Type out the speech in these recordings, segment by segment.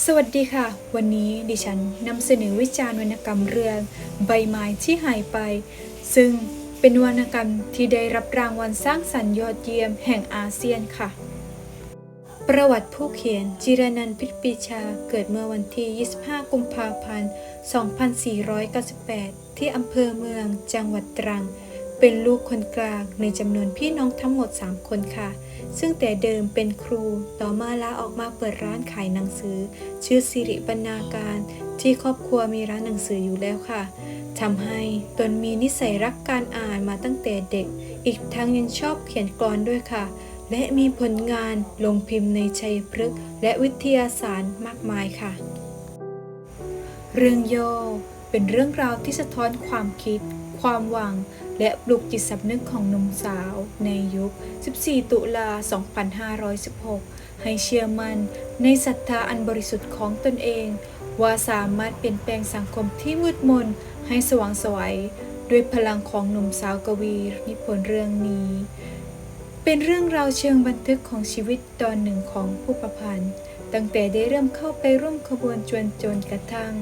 สวัสดีค่ะ วันนี้ดิฉันนำเสนอวิจารณ์วรรณกรรมเรื่อง ใบไม้ที่หายไป ซึ่งเป็นวรรณกรรมที่ได้รับรางวัลสร้างสรรค์ยอดเยี่ยมแห่งอาเซียนค่ะ ประวัติผู้เขียนจิรนันพิปีชาเกิดเมื่อวันที่ 25 กุมภาพันธ์ 2498 ที่อำเภอเมืองจังหวัดตรัง เป็นลูกคนกลางในจำนวนพี่น้องทั้งหมด 3 คนค่ะ ซึ่งแต่เดิมเป็นครู ต่อมาลาออกมาเปิดร้านขายหนังสือ ชื่อสิริบรรณาการ ที่ครอบครัวมีร้านหนังสืออยู่แล้วค่ะทำให้ตนมีนิสัยรักการอ่านมาตั้งแต่เด็ก อีกทั้งยังชอบเขียนกลอนด้วยค่ะ และมีผลงานลงพิมพ์ในชัยพฤกษ์และวิทยาศาสตร์มากมายค่ะ เรื่องย่อเป็นเรื่องราวที่สะท้อนความคิด ความหวัง และปลุกจิตสำนึกของหนุ่มสาวในยุค 14 ตุลา 2516 ให้เชื่อมั่นในศรัทธาอันบริสุทธิ์ของตนเอง ว่าสามารถเปลี่ยนแปลงสังคมที่มืดมนให้สว่างไสวยด้วยพลังของหนุ่มสาวกวีนิพนธ์เรื่องนี้ เป็นเรื่องราวเชิงบันทึกของชีวิตตอนหนึ่งของผู้ประพันธ์ตั้งแต่ได้เริ่มเข้าไปร่วมขบวนจวนจนกระทั่ง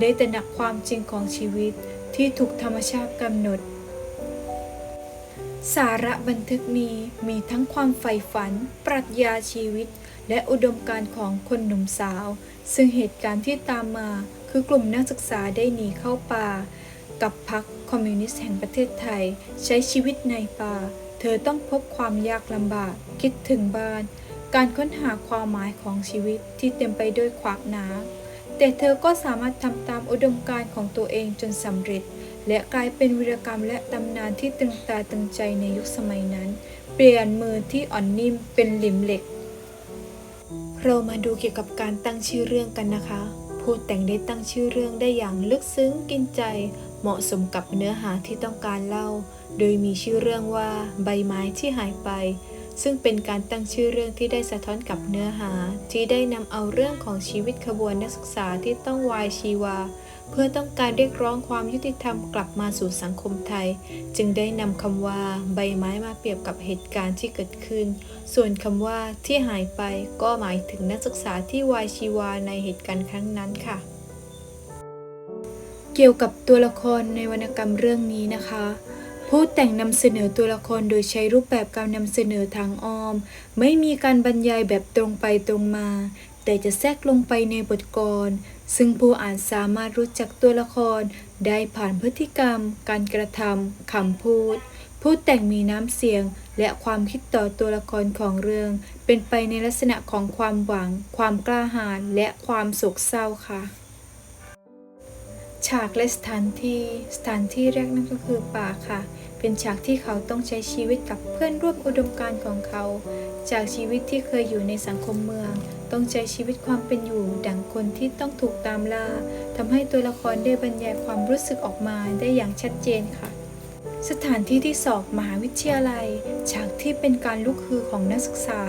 ได้ตระหนักความจริงของชีวิต ที่ถูกธรรมชาติกำหนด สาระบันทึกนี้มีทั้งความใฝ่ฝัน ปรัชญาชีวิต และอุดมการณ์ของคนหนุ่มสาว ซึ่งเหตุการณ์ที่ตามมา คือกลุ่มนักศึกษาได้หนีเข้าป่า กับพรรคคอมมิวนิสต์แห่งประเทศไทย ใช้ชีวิตในป่า เธอต้องพบความยากลำบาก คิดถึงบ้าน การค้นหาความหมายของชีวิตที่เต็มไปด้วยขวากหน้ำ แต่เธอก็สามารถทำตามอุดมการณ์ของตัวเองจนสำเร็จ และกลายเป็นวีรกรรมและตำนานที่ตึงตาตึงใจในยุคสมัยนั้น เปลี่ยนมือที่อ่อนนิ่มเป็นหลิมเหล็ก เรามาดูเกี่ยวกับการตั้งชื่อเรื่องกันนะคะ ผู้แต่งได้ตั้งชื่อเรื่องได้อย่างลึกซึ้งกินใจ เหมาะสมกับเนื้อหาที่ต้องการเล่า โดยมีชื่อเรื่องว่าใบไม้ที่หายไป ซึ่งเป็นการตั้งชื่อเรื่องที่ได้สะท้อนกับเนื้อหา ที่ได้นำเอาเรื่องของชีวิตขบวนนักศึกษาที่ต้องวายชีวา เพื่อต้องการเรียกร้องความยุติธรรมกลับมาสู่สังคมไทย จึงได้นำคำว่า ใบไม้มาเปรียบกับเหตุการณ์ที่เกิดขึ้น ส่วนคำว่าที่หายไปก็หมายถึงนักศึกษาที่วายชีวาในเหตุการณ์ครั้งนั้นค่ะ เกี่ยวกับตัวละครในวรรณกรรมเรื่องนี้นะคะ ผู้แต่งนำเสนอตัวละครโดยใช้รูปแบบการนำเสนอทางอ้อม ไม่มีการบรรยายแบบตรงไปตรงมา แต่จะแทรกลงไปในบทกรซึ่งผู้อ่านสามารถรู้จักตัวละคร ได้ผ่านพฤติกรรม การกระทำคำพูด ผู้แต่งมีน้ำเสียง และความคิดต่อตัวละครของเรื่อง เป็นไปในลักษณะของความหวัง ความกล้าหาญและความโศกเศร้าค่ะฉากและสถานที่ สถานที่แรกนั่นก็คือป่าค่ะ เป็นฉากที่เขาต้องใช้ชีวิตกับเพื่อนร่วมอุดมการณ์ของเขา จากชีวิตที่เคยอยู่ในสังคมเมือง ต้องใช้ชีวิตความเป็นอยู่ ดังคนที่ต้องถูกตามล่าทำให้ตัวละครได้บรรยายความรู้สึกออกมาได้อย่างชัดเจนค่ะ สถานที่ที่สอบมหาวิทยาลัย ฉากที่เป็นการลุกฮือของนักศึกษา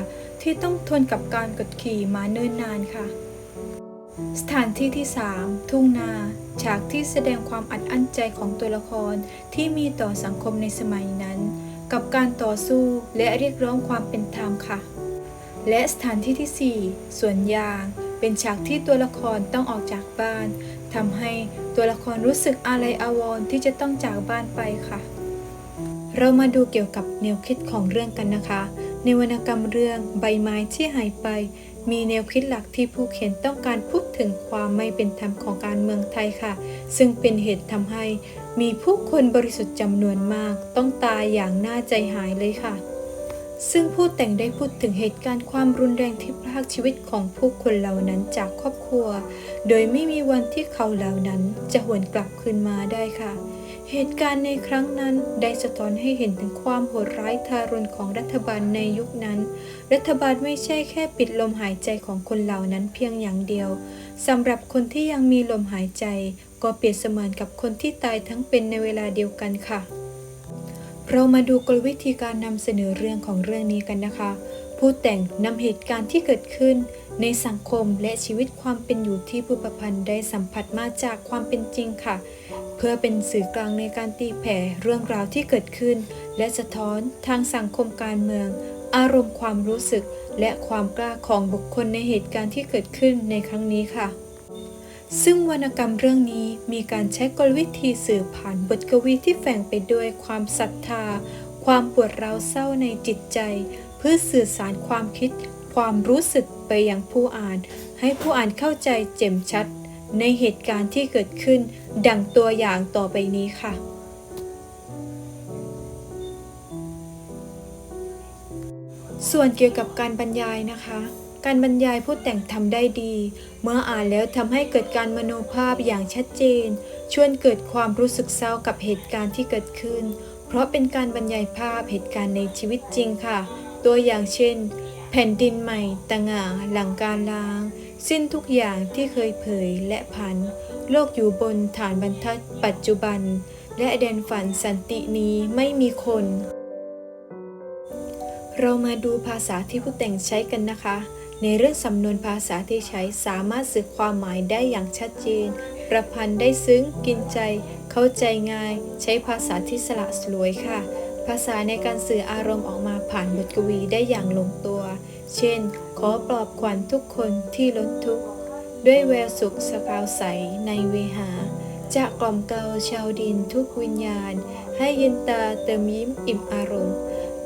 ที่ต้องทนกับการกดขี่มาเนิ่นนานค่ะ สถานที่ที่ 3 ทุ่งนา ฉากที่แสดงความอัดอั้นใจของตัวละครที่มีต่อสังคมในสมัยนั้น กับการต่อสู้และเรียกร้องความเป็นธรรมค่ะ และสถานที่ที่ 4 สวนยาง เป็นฉากที่ตัวละครต้องออกจากบ้านทำให้ตัวละครรู้สึกอาลัยอาวรณ์ที่จะต้องจากบ้านไปค่ะ เรามาดูเกี่ยวกับแนวคิดของเรื่องกันนะคะ ในวรรณกรรมเรื่องใบไม้ที่หายไป มีแนวคิดหลักที่ผู้เขียนต้องการพูดถึงความไม่เป็นธรรมของการเมืองไทยค่ะ ซึ่งเป็นเหตุทำให้มีผู้คนบริสุทธิ์จำนวนมาก ต้องตายอย่างน่าใจหายเลยค่ะ ซึ่งผู้แต่งได้พูดถึงเหตุการณ์ความรุนแรงที่พรากชีวิตของผู้คนเหล่านั้นจากครอบครัว โดยไม่มีวันที่เขาเหล่านั้นจะหวนกลับคืนมาได้ค่ะ เหตุการณ์ในครั้งนั้นได้สะท้อนให้เห็นถึงความโหดร้ายทารุณของรัฐบาลในยุคนั้น รัฐบาลไม่ใช่แค่ปิดลมหายใจของคนเหล่านั้นเพียงอย่างเดียวสำหรับคนที่ยังมีลมหายใจ ก็เปรียบเสมือนกับคนที่ตายทั้งเป็นในเวลาเดียวกันค่ะ เรามาดูกลวิธีการนำเสนอเรื่องของเรื่องนี้กันนะคะ ผู้แต่งนำเหตุการณ์ที่เกิดขึ้นในสังคมและชีวิตความเป็นอยู่ที่ผู้ประพันธ์ได้สัมผัสมาจากความเป็นจริงค่ะ เพื่อเป็นสื่อกลางในการตีแผ่เรื่องราวที่เกิดขึ้น และสะท้อนทางสังคมการเมือง อารมณ์ความรู้สึก และความกล้าของบุคคลในเหตุการณ์ที่เกิดขึ้นในครั้งนี้ค่ะ ซึ่งวรรณกรรมเรื่องนี้มีการใช้กลวิธีสื่อผ่านบทกวีที่แฝงไปด้วยความศรัทธา ความปวดร้าวเศร้าในจิตใจ เพื่อสื่อสารความคิด ความรู้สึกไปยังผู้อ่าน ให้ผู้อ่านเข้าใจแจ่มชัด ในเหตุการณ์ที่เกิดขึ้น ดังตัวอย่างต่อไปนี้ค่ะ ส่วนเกี่ยวกับการบรรยายนะคะ การบรรยายผู้แต่งทำได้ดี เมื่ออ่านแล้วทำให้เกิดการมโนภาพอย่างชัดเจน ชวนเกิดความรู้สึกเศร้ากับเหตุการณ์ที่เกิดขึ้นเพราะเป็นการบรรยายภาพเหตุการณ์ในชีวิตจริงค่ะ ตัวอย่างเช่น แผ่นดินใหม่ตะหง่าหลังการล้าง สิ้นทุกอย่างที่เคยเผยและพัน โลกอยู่บนฐานบรรทัดปัจจุบัน และแดนฝันสันตินี้ไม่มีคน เรามาดูภาษาที่ผู้แต่งใช้กันนะคะ ในเรื่องสำนวนภาษาที่ใช้สามารถสื่อความหมายได้อย่างชัดเจน ประพันธ์ได้ซึ้งกินใจ เข้าใจง่าย ใช้ภาษาที่สละสลวยค่ะ ภาษาในการสื่ออารมณ์ออกมาผ่านบทกวีได้อย่างลงตัว เช่น ขอปลอบขวัญทุกคนที่ล้นทุกข์ ด้วยแววสุขสกาวใสในเวหา จะกล่อมเกลาชาวดินทุกวิญญาณ ให้เย็นตาเติมยิ้มอิ่มอารมณ์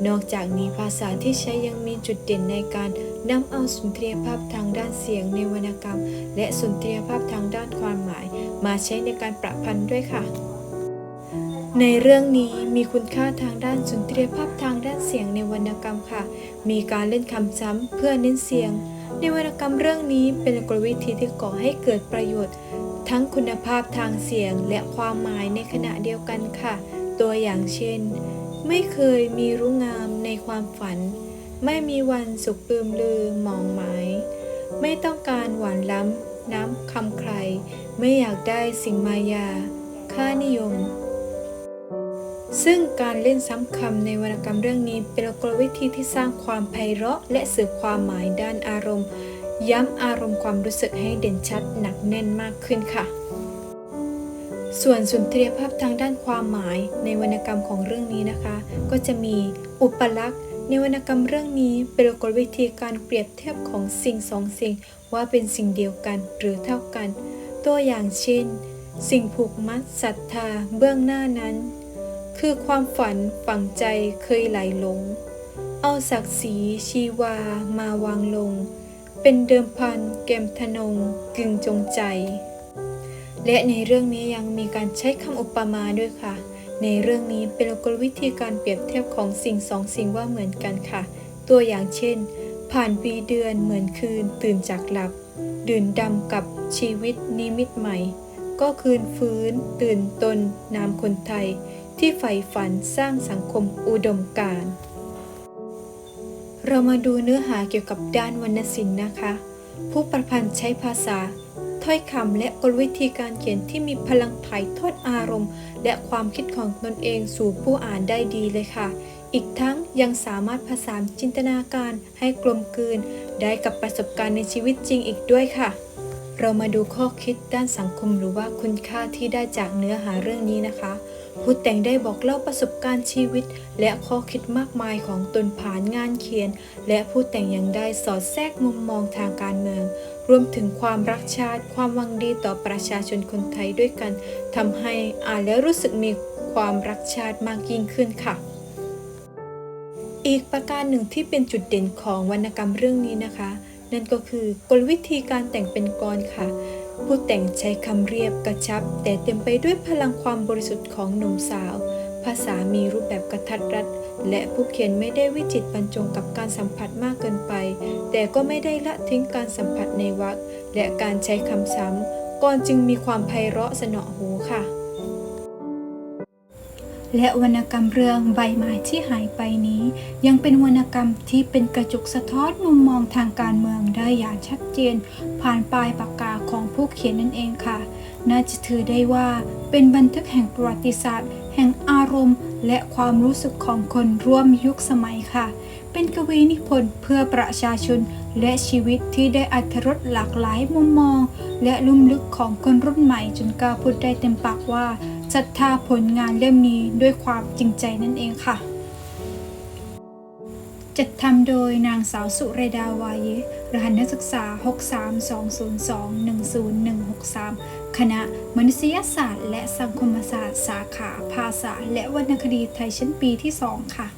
นอกจากนี้ภาษาที่ใช้ยังมีจุดเด่นในการนำเอาสุนทรียภาพทางด้านเสียงในวรรณกรรม และสุนทรียภาพทางด้านความหมาย มาใช้ในการประพันธ์ด้วยค่ะ ในเรื่องนี้มีคุณค่าทางด้านสุนทรียภาพทางด้านเสียงในวรรณกรรมค่ะ มีการเล่นคำซ้ำเพื่อเน้นเสียง ในวรรณกรรมเรื่องนี้เป็นกลวิธีที่ก่อให้เกิดประโยชน์ ทั้งคุณภาพทางเสียงและความหมายในขณะเดียวกันค่ะ ตัวอย่างเช่น ไม่เคยมีรู้งามในความฝัน ไม่มีวันสุขปลืมลือมองหมาย ไม่ต้องการหวานล้ำน้ำคำใคร ไม่อยากได้สิ่งมายา ค่านิยม ซึ่งการเล่นซ้ำคำในวรรณกรรมเรื่องนี้ เป็นกลวิธีที่สร้างความไพเราะ และสื่อความหมายด้านอารมณ์ ย้ำอารมณ์ความรู้สึกให้เด่นชัดหนักแน่นมากขึ้นค่ะ ส่วนสุนทรียภาพทางด้านความหมายในวรรณกรรมของเรื่องนี้นะคะ ก็จะมีอุปลักษณ์ในวรรณกรรมเรื่องนี้เป็นกลวิธีการเปรียบเทียบของสิ่งสองสิ่งว่าเป็นสิ่งเดียวกันหรือเท่ากัน ตัวอย่างเช่น สิ่งผูกมัดศรัทธาเบื้องหน้านั้น คือความฝันฝังใจเคยไหลหลง เอาศักดิ์ศรีชีวามาวางลง เป็นเดิมพันแกมทนงกึ่งจงใจ และในเรื่องนี้ยังมีการใช้คำอุปมาด้วยค่ะ ในเรื่องนี้เป็นกลวิธีการเปรียบเทียบของสิ่งสองสิ่งว่าเหมือนกันค่ะ ตัวอย่างเช่น ผ่านปีเดือนเหมือนคืนตื่นจากหลับ ดื่นดำกับชีวิตนิมิตใหม่ ก็คืนฟื้น ตื่นตนนามคนไทย ที่ใฝ่ฝันสร้างสังคมอุดมการณ์เรามาดูเนื้อหาเกี่ยวกับด้านวรรณศิลป์นะคะ ผู้ประพันธ์ใช้ภาษา ถ้อยคำและกลวิธีการเขียนที่มีพลังถ่ายทอดอารมณ์ และความคิดของตนเองสู่ผู้อ่านได้ดีเลยค่ะ อีกทั้งยังสามารถผสานจินตนาการให้กลมกลืน ได้กับประสบการณ์ในชีวิตจริงอีกด้วยค่ะ เรามาดูข้อคิดด้านสังคมหรือว่าคุณค่าที่ได้จากเนื้อหาเรื่องนี้นะคะผู้แต่งได้บอกเล่าประสบการณ์ชีวิต และข้อคิดมากมายของตนผ่านงานเขียน และผู้แต่งยังได้สอดแทรกมุมมองทางการเมือง รวมถึงความรักชาติ ความหวังดีต่อประชาชนคนไทยด้วยกันทำให้อ่านแล้วรู้สึกมีความรักชาติมากยิ่งขึ้นค่ะ อีกประการหนึ่งที่เป็นจุดเด่นของวรรณกรรมเรื่องนี้นะคะ นั่นก็คือกลวิธีการแต่งเป็นกรค่ะ ผู้แต่งใช้คำเรียบกระชับ แต่เต็มไปด้วยพลังความบริสุทธิ์ของหนุ่มสาว ภาษามีรูปแบบกระทัดรัด และผู้เขียนไม่ได้วิจิตบรรจงกับการสัมผัสมากเกินไป แต่ก็ไม่ได้ละทิ้งการสัมผัสในวรรคและการใช้คำซ้ำก่อนจึงมีความไพเราะสนอหูค่ะ และวรรณกรรมเรื่องใบไม้ที่หายไปนี้ ยังเป็นวรรณกรรมที่เป็นกระจุกสะท้อนมุมมองทางการเมืองได้อย่างชัดเจน ผ่านปลายปากกาของผู้เขียนนั่นเองค่ะ น่าจะถือได้ว่าเป็นบันทึกแห่งประวัติศาสตร์ แห่งอารมณ์ และความรู้สึกของคนร่วมยุคสมัยค่ะ เป็นกวีนิพนธ์เพื่อประชาชน และชีวิตที่ได้อัธรสหลากหลายมุมมอง และลุ่มลึกของคนรุ่นใหม่จนกล้าพูดได้เต็มปากว่า ศรัทธาผลงานเล่มนี้ด้วยความจริงใจนั่นเองค่ะ จัดทำโดยนางสาวสุเรดาวายะรหัสนักศึกษา 63202-10163 คณะมนุษยศาสตร์ และสังคมศาสตร์ สาขา ภาษา และวรรณคดีไทยชั้นปีที่ 2 ค่ะ